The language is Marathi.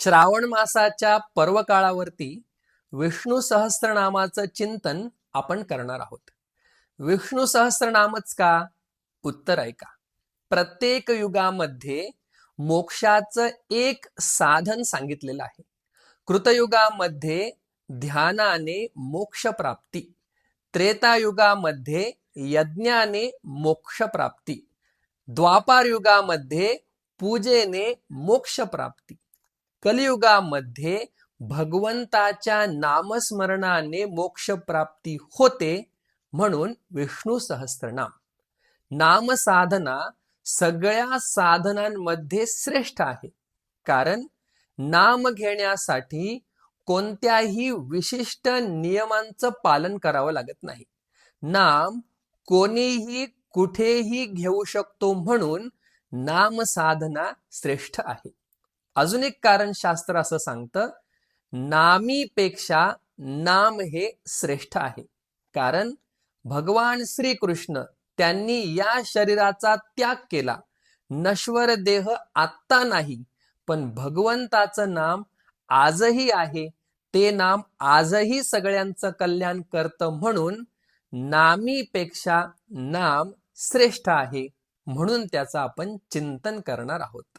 श्रावण मासाच्या पर्वकाळावरती विष्णू सहस्त्रनामाचं चिंतन आपण करणार आहोत. विष्णू सहस्त्रनामच का? उत्तर ऐका. प्रत्येक युगामध्ये मोक्षाचं एक साधन सांगितलेलं आहे. कृतयुगामध्ये ध्यानाने मोक्ष प्राप्ती त्रेतायुगामध्ये यज्ञाने मोक्ष प्राप्ती द्वापार युगामध्ये पूजेने मोक्ष प्राप्ती कलियुगामध्ये भगवंताच्या नामस्मरणाने मोक्ष प्राप्ती होते म्हणून विष्णू सहस्त्रनाम नामसाधना सगळ्या साधनांमध्ये श्रेष्ठ आहे. कारण नाम घेण्यासाठी कोणत्याही विशिष्ट नियमांचं पालन करावं लागत नाही. नाम कोणीही कुठेही घेऊ शकतो म्हणून नाम साधना श्रेष्ठ आहे. अजून एक कारण शास्त्र असं सांगतं नामीपेक्षा नाम हे श्रेष्ठ आहे. कारण भगवान श्रीकृष्ण त्यांनी या शरीराचा त्याग केला. नश्वर देह आत्ता नाही पण भगवंताचं नाम आजही आहे. ते नाम आजही सगळ्यांचं कल्याण करतं म्हणून नामीपेक्षा नाम श्रेष्ठ आहे म्हणून त्याचं आपण चिंतन करणार आहोत.